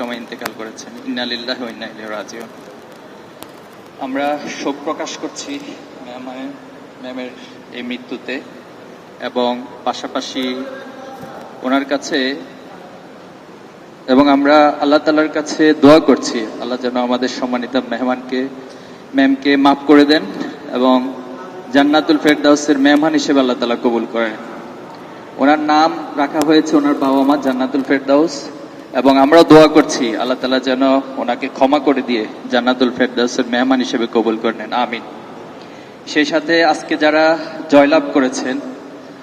সময় ইন্তেকাল করেছেন। ইন্নালিল্লাহ ইন্না ইলাইহি রাজিউন। আমরা শোক প্রকাশ করছি ম্যামের ম্যামের এই মৃত্যুতে এবং পাশাপাশি ওনার কাছে এবং আমরা আল্লাহ তালার কাছে দোয়া করছি। আল্লাহ যেন আমাদের সম্মানিত মেহমানকে, ম্যামকে মাফ করে দেন এবং জান্নাতুল ফেরদাউসের মেহমান হিসেবে আল্লাহ তালা কবুল করেন। ওনার নাম রাখা হয়েছে ওনার বাবা মা জান্নাতুল ফেরদাউস। এবং আমরা দোয়া করছি, আল্লাহ তালা যেন ওনাকে ক্ষমা করে দিয়ে জান্নাতুল ফেরদাউসের মেহমান হিসেবে কবুল করে নেন, আমিন। সেই সাথে আজকে যারা জয়লাভ করেছেন,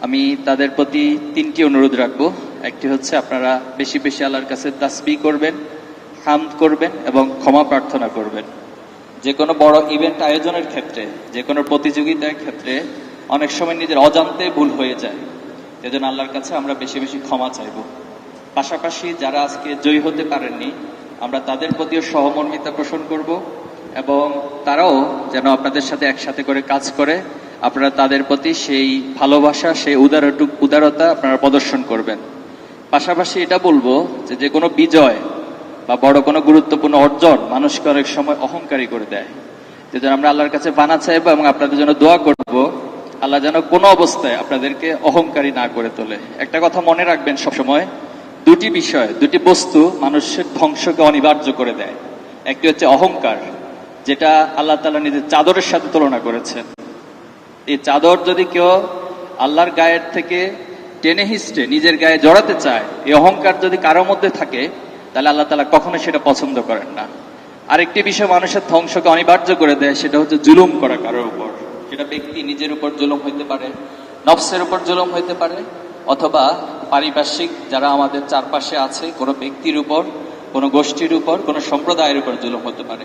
আমি তাদের প্রতি তিনটি অনুরোধ রাখব। একটি হচ্ছে, আপনারা বেশি বেশি আল্লাহর কাছে তাসবি করবেন, হামদ করবেন এবং ক্ষমা প্রার্থনা করবেন। যে কোনো বড় ইভেন্ট আয়োজনের ক্ষেত্রে, যে কোনো প্রতিযোগিতার ক্ষেত্রে অনেক সময় নিজের অজান্তে ভুল হয়ে যায়। এজন্য আল্লাহর কাছে আমরা বেশি বেশি ক্ষমা চাইব। পাশাপাশি যারা আজকে জয়ী হতে পারেননি, আমরা তাদের প্রতিও সহমর্মিতা পোষণ করব এবং তারাও যেন আপনাদের সাথে একসাথে করে কাজ করে, আপনারা তাদের প্রতি সেই ভালোবাসা, সেই উদারটু, উদারতা আপনারা প্রদর্শন করবেন। পাশাপাশি এটা বলব যে যে কোনো বিজয় বা বড় কোনো গুরুত্বপূর্ণ অর্জন মানুষকে অনেক সময় অহংকারী করে দেয়। যে যেন আমরা আল্লাহর কাছে বানা চাইব এবং আপনাদের জন্য দোয়া করব, আল্লাহ যেন কোনো অবস্থায় আপনাদেরকে অহংকারী না করে তোলে। একটা কথা মনে রাখবেন সবসময় দুটি বিষয়, দুটি বস্তু মানুষের ধ্বংসকে অনিবার্য করে দেয়। একটি হচ্ছে অহংকার, যেটা আল্লাহ তালা নিজের চাদরের সাথে তুলনা করেছেন। এই চাদর যদি কেউ আল্লাহর গায়ের থেকে টেনে হিস্টে নিজের গায়ে জড়াতে চায়, এই অহংকার যদি কারোর মধ্যে থাকে, তাহলে আল্লাহ তালা কখনো সেটা পছন্দ করেন না। আরেকটি বিষয় মানুষের ধ্বংসকে অনিবার্য করে দেয়, সেটা হচ্ছে জুলুম করা কারোর উপর। সেটা ব্যক্তি নিজের উপর জুলুম হইতে পারে, নফসের উপর জুলুম হইতে পারে অথবা পারিপার্শ্বিক যারা আমাদের চারপাশে আছে, কোনো ব্যক্তির উপর, কোনো গোষ্ঠীর উপর, কোনো সম্প্রদায়ের উপর জুলুম হতে পারে।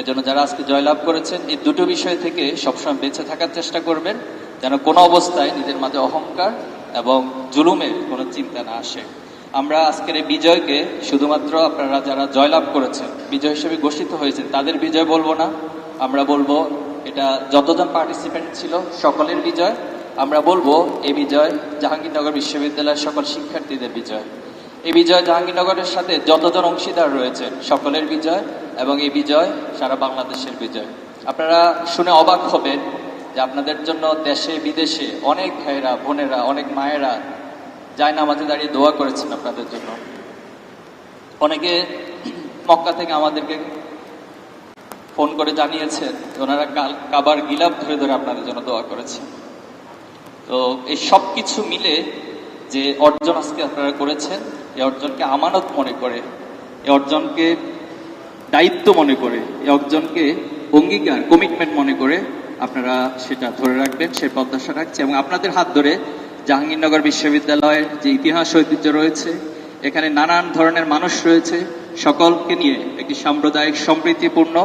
এজন্য যারা আজকে জয়লাভ করেছেন, এই দুটো বিষয় থেকে সবসময় বেঁচে থাকার চেষ্টা করবেন, যেন কোনো অবস্থায় নিজের মাঝে অহংকার এবং জুলুমের কোনো চিন্তা না আসে। আমরা আজকের এই বিজয়কে শুধুমাত্র আপনারা যারা জয়লাভ করেছেন, বিজয় হিসেবে ঘোষিত হয়েছেন, তাদের বিজয় বলব না। আমরা বলব, এটা যতজন পার্টিসিপেন্ট ছিল, সকলের বিজয়। আমরা বলব এই বিজয় জাহাঙ্গীরনগর বিশ্ববিদ্যালয়ের সকল শিক্ষার্থীদের বিজয়। এই বিজয় জাহাঙ্গীরনগরের সাথে যতজন অংশীদার রয়েছে সকলের বিজয় এবং এই বিজয় সারা বাংলাদেশের বিজয়। আপনারা শুনে অবাক হবেন যে আপনাদের জন্য দেশে, বিদেশে অনেক ভাইয়েরা, বোনেরা, অনেক মায়েরা যায় নামাজে দাঁড়িয়ে দোয়া করেছেন আপনাদের জন্য। অনেকে মক্কা থেকে আমাদেরকে ফোন করে জানিয়েছেন ওনারা কাবার গিলাপ ধরে ধরে আপনাদের জন্য দোয়া করেছেন। তো এই সব কিছু মিলে যে অর্জন আজকে আপনারা করেছেন, এই অর্জনকে আমানত মনে করে, এই অর্জনকে দায়িত্ব মনে করে, এই অর্জনকে অঙ্গীকার কমিটমেন্ট মনে করে আপনারা সেটা ধরে রাখবেন, সে প্রত্যাশা রাখছে এবং আপনাদের হাত ধরে জাহাঙ্গীরনগর বিশ্ববিদ্যালয়ের যে ইতিহাস ঐতিহ্য রয়েছে, এখানে নানান ধরনের মানুষ রয়েছে, সকলকে নিয়ে একটি সাম্প্রদায়িক, সম্প্রীতিপূর্ণ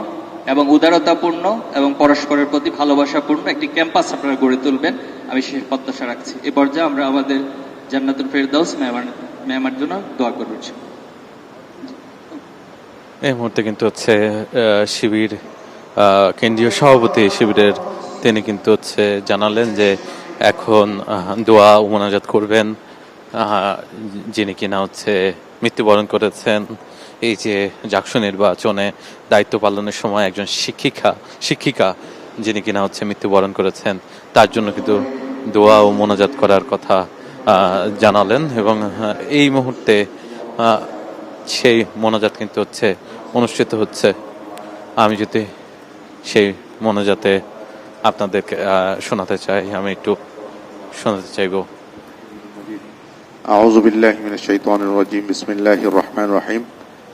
এবং উদারতাপূর্ণ এবং পরস্পরের প্রতি ভালোবাসাপূর্ণ একটি ক্যাম্পাস আপনারা গড়ে তুলবেন। আমি সেই প্রত্যাশা রাখছি। এ পর্যায়ে আমরা আমাদের জান্নাতুল ফেরদাউস মেহমান মেহমার জন্য দোয়া করছি এই মুহূর্তে কিন্তু হচ্ছে শিবির কেন্দ্রীয় সভাপতি শিবিরের তিনি কিন্তু হচ্ছে জানালেন যে এখন দোয়া মোনাজাত করবেন। যিনি কিনা হচ্ছে মৃত্যুবরণ করেছেন। এই যে জাকসু নির্বাচনে দায়িত্ব পালনের সময় একজন শিক্ষিকা শিক্ষিকা যিনি কিনা হচ্ছে মৃত্যুবরণ করেছেন তার জন্য কিন্তু দোয়া ও মোনাজাত করার কথা আহ, জানালেন এবং আহ, এই মুহূর্তে আহ, সেই মোনাজাত কিন্তু হচ্ছে অনুষ্ঠিত হচ্ছে আমি যদি সেই মোনাজাতে আপনাদেরকে আহ, শোনাতে চাই আমি একটু শোনাতে চাইবো أعوذ بالله من الشيطان الرجيم بسم الله الرحمن الرحيم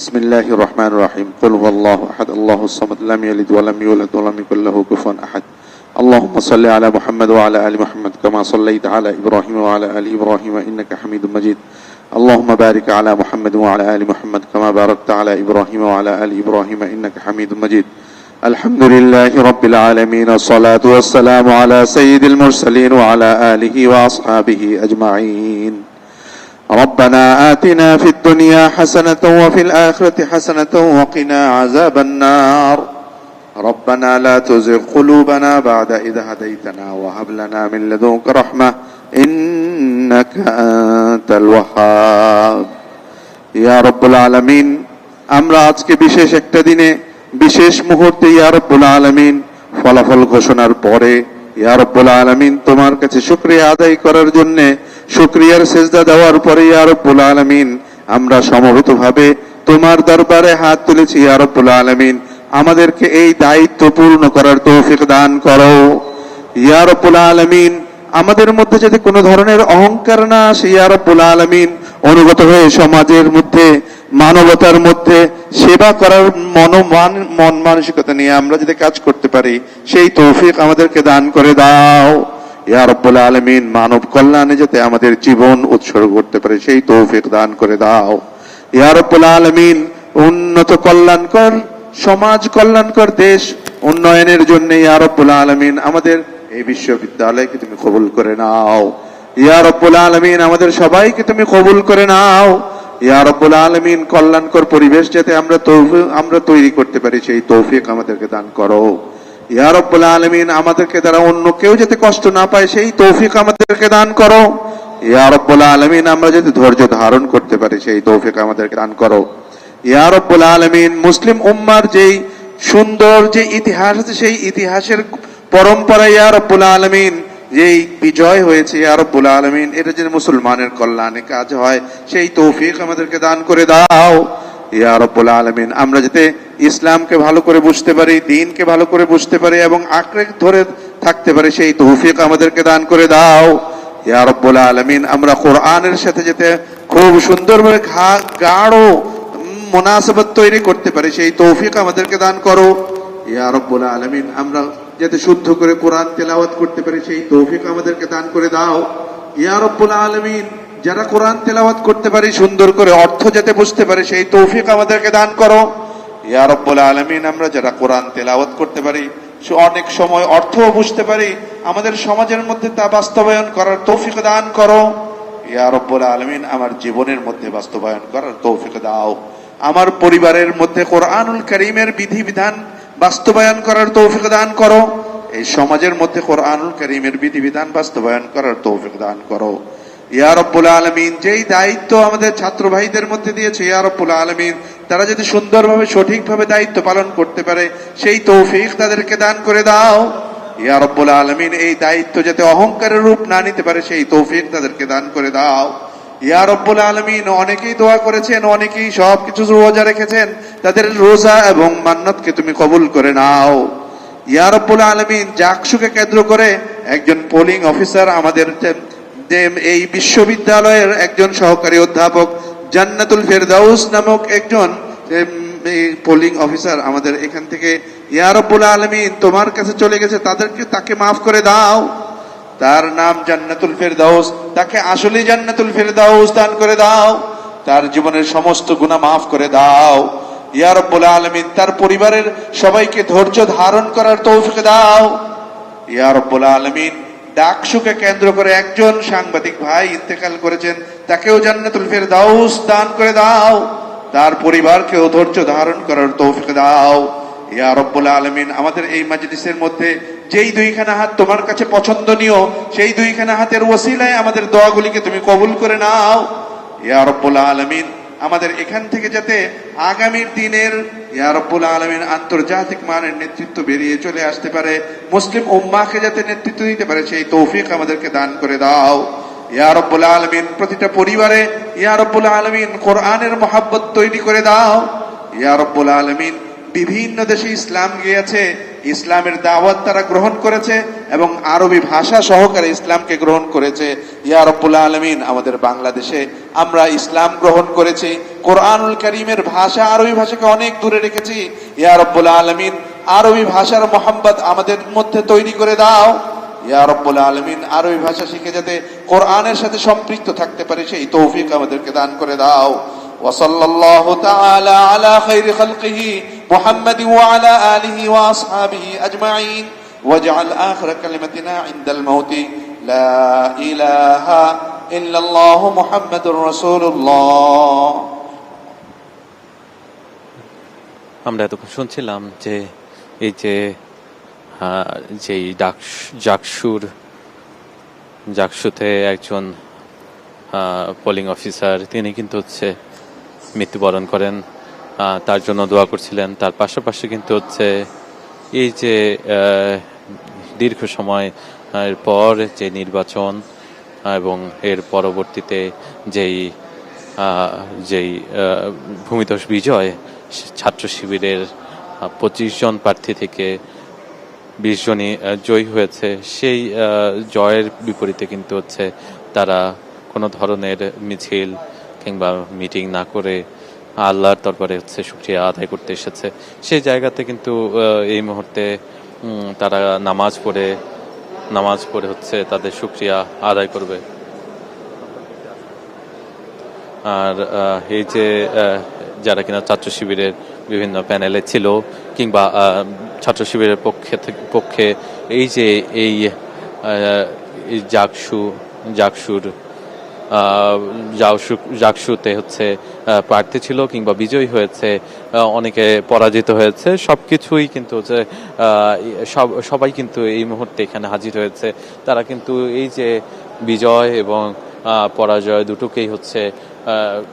بسم الله الرحمن الرحيم. قل هو الله أحد. الله الصمد. لم يلد ولم يولد ولم يكن له كفوا أحد. اللهم صل على محمد وعلى آل محمد كما صليت على إبراهيم وعلى آل إبراهيم إنك حميد مجيد. اللهم بارك على محمد وعلى آل محمد كما باركت على إبراهيم وعلى آل إبراهيم إنك حميد مجيد. الحمد لله رب العالمين والصلاة والسلام على سيد المرسلين وعلى آله وأصحابه أجمعين. ربنا آتنا في الدنيا حسنة وفي الآخرة حسنة وقنا عذاب النار ربنا لا تزغ قلوبنا بعد إذ هديتنا وهب لنا من لدنك رحمة إنك أنت الوهاب ইয়া রব্বুল আলামিন আমরা আজকে বিশেষ একটা দিনে বিশেষ মুহূর্তে ইয়া রব্বুল আলামিন ফলাফল ঘোষণার পরে ইয়া রব্বুল আলামিন, তোমার কাছে শুকরিয়া আদায় করার জন্য শুকরিয়ার সেজদা দেওয়ার পরে ইয়া রব্বুল আলামিন, আমরা সমবেতভাবে তোমার দরবারে হাত তুলেছি ইয়া রব্বুল আলামিন। আমাদেরকে এই দায়িত্ব পূর্ণ করার তৌফিক দান করো। ইয়া রব্বুল আলামিন, আমাদের মধ্যে যদি কোনো ধরনের অহংকার না আসে, ইয়া আলমিন, অনুগত হয়ে সমাজের মধ্যে, মানবতার মধ্যে সেবা করার মন মান- মন মানসিকতা নিয়ে আমরা যদি কাজ করতে পারি, সেই তৌফিক আমাদেরকে দান করে দাও। ইয়া আলামিন, মানব কল্যাণে যাতে আমাদের জীবন উৎসর্গ করতে পারে, সেই তৌফিক দান করে দাও। ইয়া রব্বুল আলামিন, উন্নত কল্যাণকর, সমাজ কল্যাণকর দেশ উন্নয়নের জন্য ইয়া আলামিন আমাদের এই বিশ্ববিদ্যালয়কে তুমি কবুল করে নাও। ইয়া আলামিন, আমাদের সবাইকে তুমি কবুল করে নাও। ইয়া রব্বুল আলামিন, কল্যাণকর পরিবেশ যাতে আমরা আমরা তৈরি করতে পারি, সেই তৌফিক আমাদেরকে দান করো। ইয়া রব্বুল আলামিন, আমাদেরকে দ্বারা অন্য কেউ যাতে কষ্ট না পায়, সেই তৌফিক আমাদেরকে দান করো। ইয়া রব্বুল আলামিন, আমরা যাতে ধৈর্য ধারণ করতে পারি, সেই তৌফিক আমাদেরকে দান করো। ইয়া রব্বুল আলামিন, মুসলিম উম্মার যেই সুন্দর যে ইতিহাস আছে, সেই ইতিহাসের পরম্পরা ইয়া রব্বুল আলামিন যেই বিজয় হয়েছে, ইয়া রব্বুল আলামিন, এটা যেন মুসলমানের কল্যাণে কাজ হয়, সেই তৌফিক আমাদেরকে দান করে দাও। ইয়া রব্বুল আলামিন, আমরা যাতে ইসলামকে ভালো করে বুঝতে পারি, দিনকে ভালো করে বুঝতে পারি এবং আঁকড়ে ধরে থাকতে পারি, সেই তৌফিক আমাদেরকে দান করে দাও। ইয়া রব্বুল আলামিন, আমরা কোরআনের সাথে যেতে খুব সুন্দরভাবে ঘা- গাঢ় মোনাসবত তৈরি করতে পারি, সেই তৌফিক আমাদেরকে দান করো। ইয়া রব্বুল আলামিন, আমরা যাতে শুদ্ধ করে কোরআন তেলাওয়াত করতে পারি, সেই তৌফিক আমাদেরকে দান করে দাও। ইয়া রব্বুল আলামিন, যারা কোরআন তেলাওয়াত করতে পারি, সুন্দর করে অর্থ যাতে বুঝতে পারে, সেই তৌফিক আমাদেরকে দান করো। ইয়া রব্বুল আলামিন, আমরা যারা কোরআন তেলাওয়াত করতে পারি অনেক সময় অর্থও বুঝতে পারি, আমাদের সমাজের মধ্যে তা বাস্তবায়ন করার তৌফিক দান করো। ইয়া রব্বুল আলামিন, আমার জীবনের মধ্যে বাস্তবায়ন করার তৌফিক দাও। আমার পরিবারের মধ্যে কোরআনুল করিমের বিধিবিধান বাস্তবায়ন করার তৌফিক দান করো। এই সমাজের মধ্যে কোরআনুল করিমের বিধিবিধান বাস্তবায়ন করার তৌফিক দান করো। ইয়া রব্বুল আলমিন, যেই দায়িত্ব আমাদের ছাত্র ভাইদের মধ্যে দিয়েছে, ইয়া রব্বুল আলমিন, তারা যদি সুন্দরভাবে, সঠিকভাবে দায়িত্ব পালন করতে পারে, সেই তৌফিক তাদেরকে দান করে দাও। ইয়া রব্বুল আলমিন, এই দায়িত্ব যাতে অহংকারের রূপ না নিতে পারে, সেই তৌফিক তাদেরকে দান করে দাও। ইয়া রব্বুল আলমিন, অনেকেই দোয়া করেছেন, অনেকেই সব কিছু রোজা রেখেছেন। তাদের রোজা এবং মান্নতকে তুমি কবুল করে নাও। ইয়া রব্বুল আলমিন, জাকসুকে কেন্দ্র করে একজন পোলিং অফিসার আমাদের এই বিশ্ববিদ্যালয়ের একজন সহকারী অধ্যাপক জান্নাতুল ফেরদাউস নামক একজন পোলিং অফিসার আমাদের এখান থেকে, ইয়া রব্বুল আলমিন, তোমার কাছে চলে গেছে, তাদেরকে তাকে মাফ করে দাও। তার নাম জান্নাতুল ফেরদাউস। তাকে আসলে জান্নাতুল ফেরদাউস দান করে দাও। তার জীবনের সমস্ত গুণা মাফ করে দাও। ইয়া রব্বুল আলামিন, তার পরিবারের সবাইকে ধৈর্য ধারণ করার তৌফিক দাও। ইয়া রব্বুল আলামিন, ডাকসুকে কেন্দ্র করে একজন সাংবাদিক ভাই ইন্তেকাল করেছেন, তাকেও জান্নাতুল ফেরদাউস দান করে দাও। তার পরিবারকেও ধৈর্য ধারণ করার তৌফিক দাও। ইয়া রব্বুল আলমিন, আমাদের এই মাজলিসের মধ্যে যেই দুইখানা হাত তোমার কাছে পছন্দনীয়, সেই দুইখানা হাতের ওসিলায় আমাদের দোয়াগুলিকে তুমি কবুল করে নাও। ইয়া রব্বুল আলমিন, আমাদের এখান থেকে যাতে আগামীর দিনের, ইয়া রব্বুল আলমিন, আন্তর্জাতিক মানের নেতৃত্ব বেরিয়ে চলে আসতে পারে, মুসলিম উম্মাকে যাতে নেতৃত্ব দিতে পারে, সেই তৌফিক আমাদেরকে দান করে দাও। ইয়া রব্বুল আলমিন, প্রতিটা পরিবারে, ইয়া রব্বুল আলমিন, কোরআনের মহাব্বত তৈরি করে দাও। ইয়া রব্বুল আলমিন, বিভিন্ন দেশে ইসলাম গিয়েছে ইসলামের দাওয়াত তারা গ্রহণ করেছে এবং আরবি ভাষা সহকারে ইসলামকে গ্রহণ করেছে। ইয়া রব্বুল আলমিন, আমাদের বাংলাদেশে আমরা ইসলাম গ্রহণ করেছি। কোরআনুল করিমের ভাষা আরবি ভাষাকে অনেক দূরে রেখেছি। ইয়া রব্বুল আলমিন, আরবি ভাষার মোহাম্মদ আমাদের মধ্যে তৈরি করে দাও। ইয়া রব্বুল আলমিন, আরবি ভাষা শিখে যাতে কোরআনের সাথে সম্পৃক্ত থাকতে পারে, সেই তৌফিক আমাদেরকে দান করে দাও। وصلى الله تعالى على خير خلقه محمد وعلى آله وأصحابه أجمعين واجعل آخر كلمتنا عند الموت لا إله إلا الله محمد رسول الله আমরা এতক্ষণ শুনছিলাম যে এই যে আহ, যেই ডাক জাকসুর জাকসুতে একজন পোলিং অফিসার তিনি কিন্তু হচ্ছে মৃত্যুবরণ করেন তার জন্য দোয়া করছিলেন। তার পাশাপাশি কিন্তু হচ্ছে এই যে দীর্ঘ সময় পর যে নির্বাচন এবং এর পরবর্তীতে যেই যেই ভূমিধস বিজয়, ছাত্র শিবিরের পঁচিশ জন প্রার্থী থেকে বিশ জনই জয়ী হয়েছে। সেই জয়ের বিপরীতে কিন্তু হচ্ছে তারা কোনো ধরনের মিছিল কিংবা মিটিং না করে আল্লাহর দরবারে হচ্ছে শুক্রিয়া আদায় করতে এসেছে। সেই জায়গাতে কিন্তু এই মুহূর্তে তারা নামাজ পড়ে নামাজ পড়ে হচ্ছে তাদের শুক্রিয়া আদায় করবে। আর এই যে যারা কিনা ছাত্র শিবিরের বিভিন্ন প্যানেলে ছিল, কিংবা ছাত্র শিবিরের পক্ষে পক্ষে এই যে এই জাকসু জাকসুর জাকসু- জাকসুতে হচ্ছে প্রার্থী ছিল কিংবা বিজয়ী হয়েছে অনেকে পরাজিত হয়েছে সব কিছুই কিন্তু হচ্ছে সব, সবাই কিন্তু এই মুহূর্তে এখানে হাজির হয়েছে। তারা কিন্তু এই যে বিজয় এবং পরাজয় দুটোকেই হচ্ছে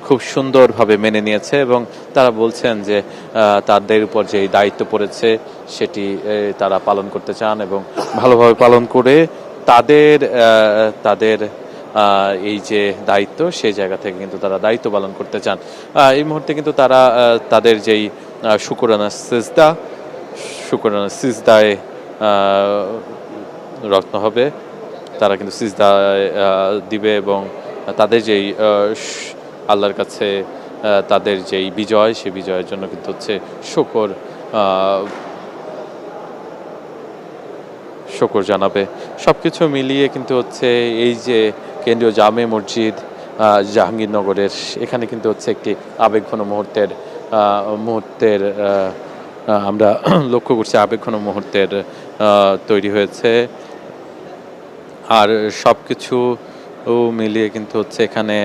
খুব সুন্দরভাবে মেনে নিয়েছে এবং তারা বলছেন যে তাদের উপর যে দায়িত্ব পড়েছে, সেটি তারা পালন করতে চান এবং ভালোভাবে পালন করে তাদের তাদের এই যে দায়িত্ব সেই জায়গা থেকে কিন্তু তারা দায়িত্ব পালন করতে চান। এই মুহূর্তে কিন্তু তারা তাদের যেই শুকরানা সিজদা শুকরানা সিজদায় রত্ন হবে। তারা কিন্তু সিজদায় আহ, দিবে এবং তাদের যেই আল্লাহর কাছে তাদের যেই বিজয় সেই বিজয়ের জন্য কিন্তু হচ্ছে শুকর শকর জানাবে। সবকিছু মিলিয়ে কিন্তু হচ্ছে এই যে কেন্দ্রীয় জামে মসজিদ জাহাঙ্গীরনগরের, এখানে কিন্তু হচ্ছে একটি আবেগঘন মুহূর্তের মুহূর্তের আমরা লক্ষ্য করছি আবেগঘন মুহূর্তের তৈরি হয়েছে। আর সব কিছু মিলিয়ে কিন্তু হচ্ছে এখানে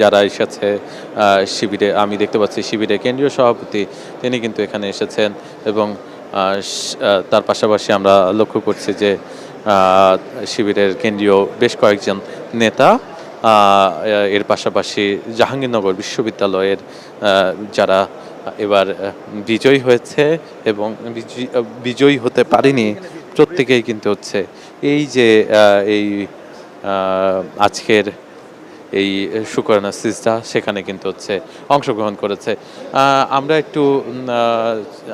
যারা এসেছে শিবিরে, আমি দেখতে পাচ্ছি শিবিরে কেন্দ্রীয় সভাপতি, তিনি কিন্তু এখানে এসেছেন এবং তার পাশাপাশি আমরা লক্ষ্য করছি যে শিবিরের কেন্দ্রীয় বেশ কয়েকজন নেতা এর পাশাপাশি জাহাঙ্গীরনগর বিশ্ববিদ্যালয়ের যারা এবার বিজয়ী হয়েছে এবং বিজয়ী- হতে পারেনি, প্রত্যেকেই কিন্তু হচ্ছে এই যে এই আজকের এই শুকরানা সিজদা, সেখানে কিন্তু হচ্ছে অংশগ্রহণ করেছে। আমরা একটু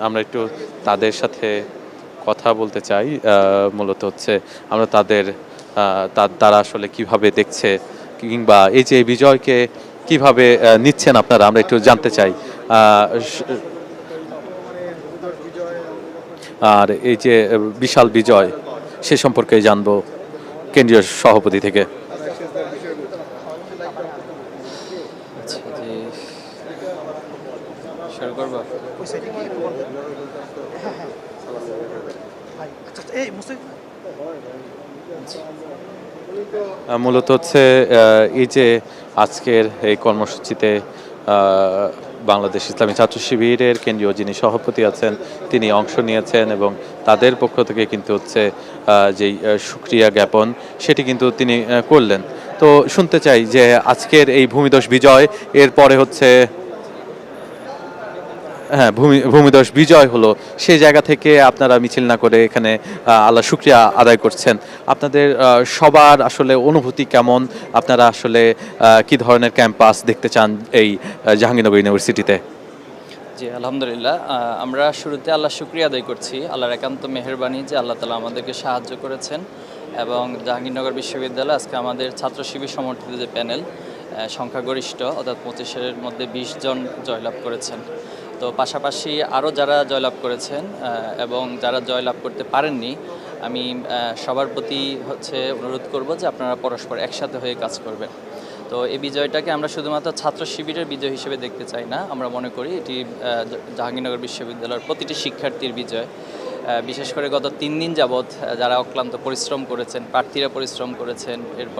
আমরা একটু তাদের সাথে কথা বলতে চাই। মূলত হচ্ছে আমরা তাদের তারা আসলে কীভাবে দেখছে কিংবা এই যে বিজয়কে কীভাবে নিচ্ছেন আপনারা? আমরা একটু জানতে চাই। আর এই যে বিশাল বিজয় সে সম্পর্কে জানব কেন্দ্রীয় সভাপতি থেকে। আচ্ছা এই মূলত হচ্ছে এই যে আজকের এই কর্মসূচিতে বাংলাদেশ ইসলামী ছাত্র শিবিরের কেন্দ্রীয় যিনি সভাপতি আছেন, তিনি অংশ নিয়েছেন এবং তাদের পক্ষ থেকে কিন্তু হচ্ছে যেই সুক্রিয়া জ্ঞাপন, সেটি কিন্তু তিনি করলেন। তো শুনতে চাই যে আজকের এই ভূমিদশ বিজয়, এরপরে হচ্ছে হ্যাঁ ভূমি, ভূমিদশ বিজয় হলো। সেই জায়গা থেকে আপনারা মিছিল না করে এখানে আল্লাহ শুক্রিয়া আদায় করছেন। আপনাদের সবার আসলে অনুভূতি কেমন? আপনারা আসলে কি ধরনের ক্যাম্পাস দেখতে চান এই জাহাঙ্গীরনগর ইউনিভার্সিটিতে? জি, আলহামদুলিল্লাহ। আমরা শুরুতে আল্লাহ শুক্রিয়া আদায় করছি। আল্লাহর একান্ত মেহেরবানি যে আল্লাহ তালা আমাদেরকে সাহায্য করেছেন। এবং জাহাঙ্গীরনগর বিশ্ববিদ্যালয় আজকে আমাদের ছাত্র শিবির সমর্থিত যে প্যানেল সংখ্যাগরিষ্ঠ, অর্থাৎ পঁচিশের মধ্যে বিশ জন জয়লাভ করেছেন। তো পাশাপাশি আরও যারা জয়লাভ করেছেন এবং যারা জয়লাভ করতে পারেননি, আমি সবার প্রতি হচ্ছে অনুরোধ করব যে আপনারা পরস্পর একসাথে হয়ে কাজ করবেন। তো এই বিজয়টাকে আমরা শুধুমাত্র ছাত্র শিবিরের বিজয় হিসেবে দেখতে চাই না, আমরা মনে করি এটি জাহাঙ্গীরনগর বিশ্ববিদ্যালয়ের প্রতিটি শিক্ষার্থীর বিজয়। বিশেষ করে গত তিন দিন যাবৎ যারা অক্লান্ত পরিশ্রম করেছেন, প্রার্থীরা পরিশ্রম করেছেন, এরপর